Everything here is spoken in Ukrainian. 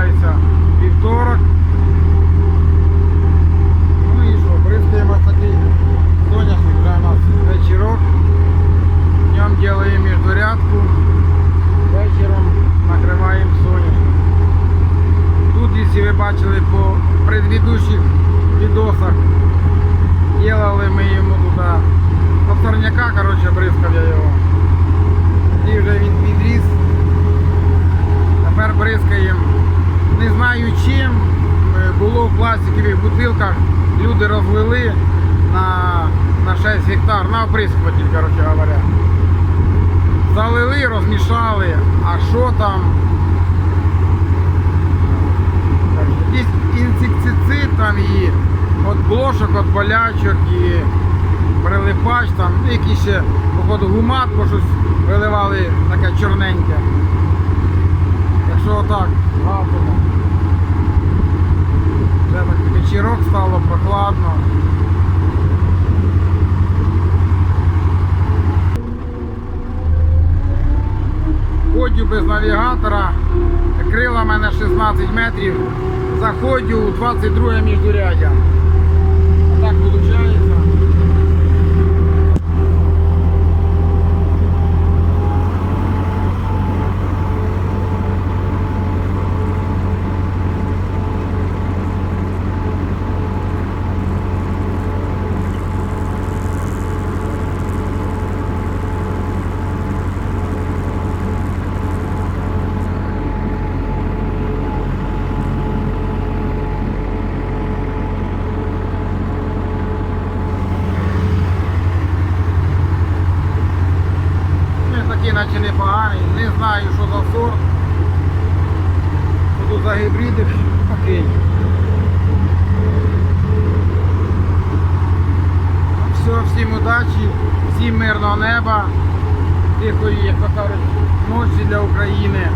зараз, якщо я не ошибаюся, вівторок. Ну і що, бризкаємо такий соняшник, вже у нас вечірок. Днем робимо міждорядку, вечором накриваємо соняшник. Тут, якщо ви бачили по предыдущих відосах, знаю чим. Е, Було в пластикових бутилках. Люди розлили на, на 6 гектар, на оприскуватель, короче говоря. Залили, розмішали, а що там? Є інсектицид там і від блошок, від болячок і прилипач там, ну, ще, походу, гуматку щось виливали таке чорненьке. Якщо отак, гапимо. Вже так вечірок стало прохладно. Ходю без навігатора, крила в мене 16 метрів, заходю у 22 міждурядя. Так виходить. Він такий наче непоганий, не знаю що за сорт. Що тут за гібриди такий. Все, всім удачі, всім мирного неба, тихої, як то кажуть, ночі для України.